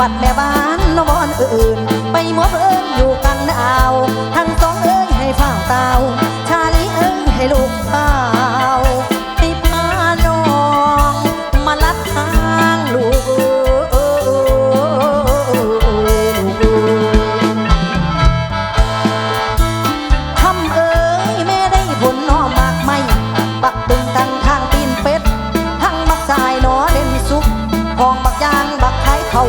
บัดแม่บ้านนวอนอื่น ไปมัวเอิญอยู่กันเอา ทั้งสองเอ้ยให้ฝ้าเตาชาลีเอ้ยให้ลูกเต้าให้พาน้องมาลัดทางลูกทำเอ้ยแม่ได้ผลนอมากไมปักตึงตัง 看